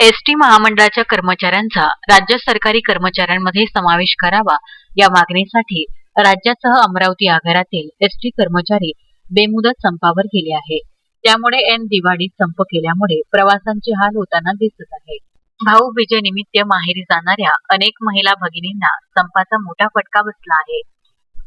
ST महामंडळाच्या कर्मचाऱ्यांचा राज्य सरकारी कर्मचाऱ्यांमध्ये समावेश करावा या मागणीसाठी राज्यासह अमरावती आगारातील एसटी कर्मचारी बेमुदत संपावर गेले आहे त्यामुळे एन दिवाळीत संप केल्यामुळे प्रवासांचे हाल होताना दिसत आहे. भाऊबीजे निमित्त माहेरी जाणाऱ्या अनेक महिला भगिनींना संपाचा मोठा फटका बसला आहे.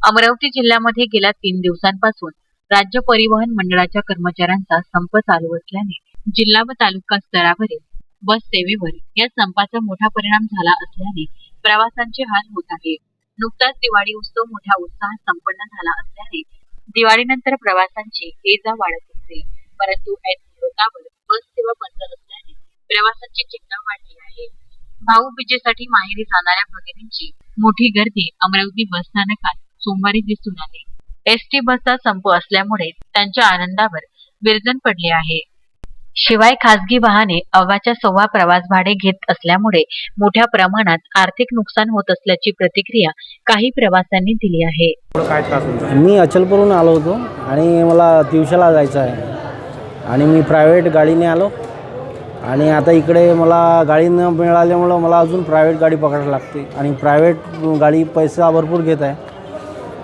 अमरावती जिल्ह्यामध्ये गेल्या तीन दिवसांपासून राज्य परिवहन मंडळाच्या कर्मचाऱ्यांचा संप चालू असल्याने जिल्हा व तालुका स्तरावरील बस सेवेवर या संपाचा मोठा परिणाम झाला असल्याने प्रवासांचे हाल होत आहे नुकताच दिवाळी उत्सव मोठ्या उत्साहात संपन्न झाला असल्याने दिवाळीनंतर प्रवासांची ये जा वाढत असते. परंतु ऐन बस सेवा बंद असल्याने प्रवासांची चिंता वाढली आहे. भाऊबीजेसाठी माहेरी जाणाऱ्या भगिनींची मोठी गर्दी अमरावती बस स्थानकात सोमवारी दिसून आली. एसटी बसचा संप असल्यामुळे त्यांच्या आनंदावर विरजन पडले आहे. शिवाय खासगी वाहने अव्वाच्या सव्वा प्रवास भाडे घेत असल्यामुळे मोठ्या प्रमाणात आर्थिक नुकसान होत असल्याची प्रतिक्रिया काही प्रवाशांनी दिली आहे. काय त्रास होता? मी अचलपूरहून आलो होतो आणि मला तिवशाला जायचं आहे. आणि मी प्रायव्हेट गाडीने आलो. आणि आता इकडे मला गाडी न मिळाल्यामुळं मला अजून प्रायव्हेट गाडी पकडायला लागते. आणि प्रायव्हेट गाडी पैसा भरपूर घेत आहे.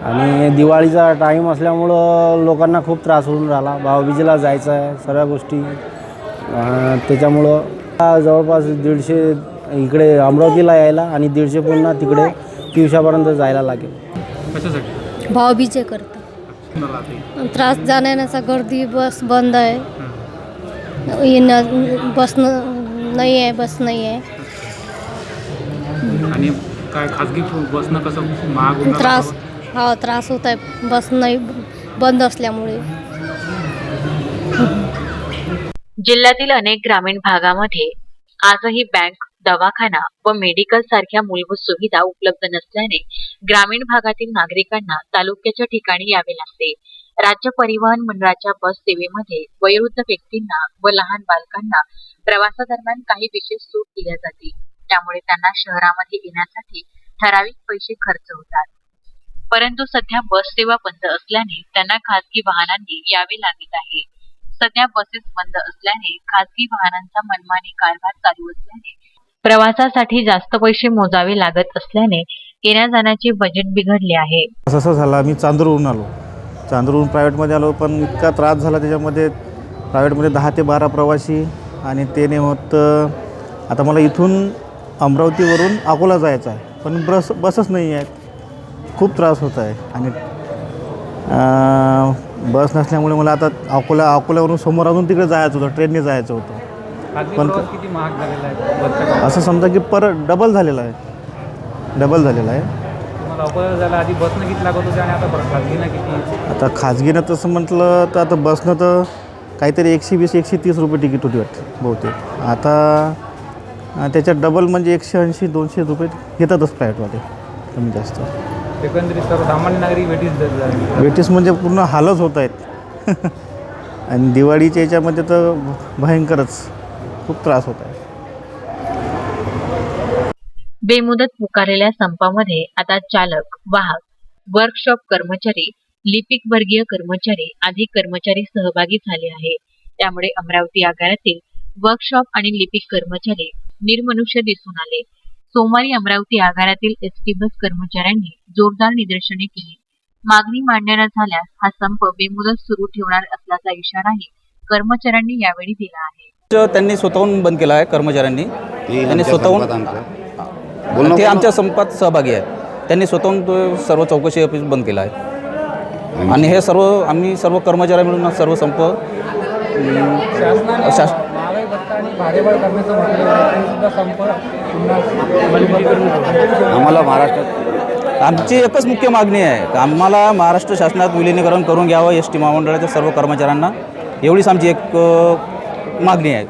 आणि दिवाळीचा टाईम असल्यामुळं लोकांना खूप त्रास होऊन राहिला. भाऊबीजेला जायचं आहे सर्व गोष्टी. त्याच्यामुळं जवळपास दीडशे इकडे अमरावतीला यायला आणि दीडशे पुन्हा तिकडे तिवशापर्यंत जायला लागेल. कशासाठी? भाऊबीजे करता पुन्हा राहते त्रास जाण्याचा गर्दी बस बंद आहे. येणं बस न- नाही आहे बस नाही आहे. आणि काय खाजगी बसनं कसं महाग होणार त्रास हा त्रास होत आहे. बस नाही बंद असल्यामुळे. जिल्ह्यातील अनेक ग्रामीण भागामध्ये आजही बँक दवाखाना व मेडिकल सारख्या मूलभूत सुविधा उपलब्ध नसल्याने ग्रामीण भागातील नागरिकांना तालुक्याच्या ठिकाणी यावे लागते. राज्य परिवहन मंडळाच्या बस सेवेमध्ये वयोवृद्ध व्यक्तींना व लहान बालकांना प्रवासादरम्यान काही विशेष सूट दिल्या जाते त्यामुळे त्यांना शहरामध्ये येण्यासाठी ठराविक पैसे खर्च होतात. परंतु सध्या बस सेवा बंद असल्याने त्यांना खासगी वाहनांनी यावे लागत आहे. सध्या बसेस बंद असल्याने खासगी वाहनांचा मनमानी कारभार चालू असल्याने प्रवासासाठी जास्त पैसे मोजावे लागत असल्याने येण्या जाण्याचे बजेट बिघडले आहे. असं झालं. मी चांदूरहून आलो. चांदूरहून प्रायव्हेटमध्ये आलो पण इतका त्रास झाला त्याच्यामध्ये. प्रायव्हेटमध्ये दहा ते बारा प्रवासी आणि ते नाही होत आता मला इथून अमरावतीवरून अकोला जायचं आहे. पण बस बसच नाही आहेत. खूप त्रास होत आहे. आणि बस नसल्यामुळे मला आता अकोला अकोल्यावरून समोर अजून तिकडे जायचं होतं ट्रेनने जायचं होतं. पण- किती महाग झालेला आहे. असं समजा की परत डबल झालेलं आहे. डबल झालेलं आहे. आधी बसनं किती लागत होते आणि आता खाजगीनं किती? आता खाजगीनं तसं म्हटलं तर आता बसनं तर काहीतरी एकशे वीस एकशे तीस रुपये तिकीट होती वाटते बहुतेक. आता त्याच्यात डबल म्हणजे एकशे ऐंशी दोनशे रुपये घेतातच प्रायव्हेटवाले कमी जास्त. एकंदरीत सर्व सामान्य नागरिक वेटीस झाले वेटीस म्हणजे पूर्ण हालच होत आहेत. आणि दिवाळीच्या याच्यामध्ये तर भयंकरच खूप त्रास होत आहे. बेमुदत पुकारलेल्या संपामध्ये आता चालक वाहक वर्कशॉप कर्मचारी लिपिक वर्गीय कर्मचारी आदी कर्मचारी सहभागी झाले आहे. त्यामुळे अमरावती आगारातील वर्कशॉप आणि लिपिक कर्मचारी निर्मनुष्य दिसून आले. सोमवारी अमरावती आगारातील एसटी बस कर्मचाऱ्यांनी जोरदार निदर्शने केली. मागणी मान्य न झाल्यास हा संप बेमुदत सुरू ठेवणार असल्याचा इशाराही कर्मचाऱ्यांनी यावेळी दिला आहे. त्यांनी स्वतःहून बंद केला आहे कर्मचाऱ्यांनी त्यांनी स्वतःहून ते आमच्या संपात सहभागी आहेत त्यांनी स्वतःहून तो सर्व चौकशी ऑफिस बंद केला आहे. आणि हे सर्व आम्ही सर्व कर्मचारी मिळून सर्व संप शास आणि भाडेवाढ करण्याचं म्हटलं सुद्धा संप आम्हाला महाराष्ट्रात आमची एकच मुख्य मागणी आहे आम्हाला महाराष्ट्र शासनात विलिनीकरण करून घ्यावं एस टी महामंडळाच्या सर्व कर्मचाऱ्यांना. एवढीच आमची एक मागणी आहे.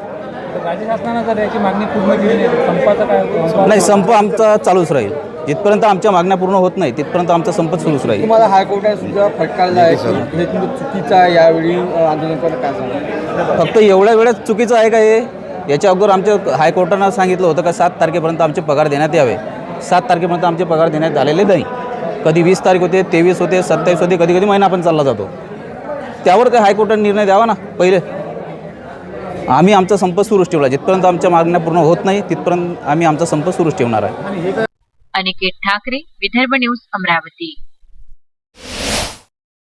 राज्य शासनानं जर याची मागणी पूर्ण केली नाही संपाचं काय नाही संप आमचा चालूच राहील. जिथपर्यंत आमच्या मागण्या पूर्ण होत नाही तिथपर्यंत आमचा संप सुरूच राहील. तुम्हाला हायकोर्टाने सुद्धा फटकारला आहे हे तुमचं चुकीचं आहे यावेळी आंदोलन करणं काय सांगा फक्त एवढ्या वेळेत चुकीचं आहे का हे? याच्या अगोदर आमच्या हायकोर्टानं सांगितलं होतं का सात तारखेपर्यंत आमचे पगार देण्यात यावे. सात तारखेपर्यंत आमचे पगार देण्यात आलेले नाही. कधी वीस तारीख होते तेवीस होते सत्तावीस होते कधी कधी महिना पण चालला जातो. त्यावर ते हायकोर्टाने निर्णय द्यावा ना पहिले. आम्ही आमचा संप सुरूच ठेवला. जिथपर्यंत आमच्या मागण्या पूर्ण होत नाही तिथपर्यंत आम्ही आमचा संप सुरूच ठेवणार आहे. अनिकेत ठाकरे विदर्भ न्यूज अमरावती.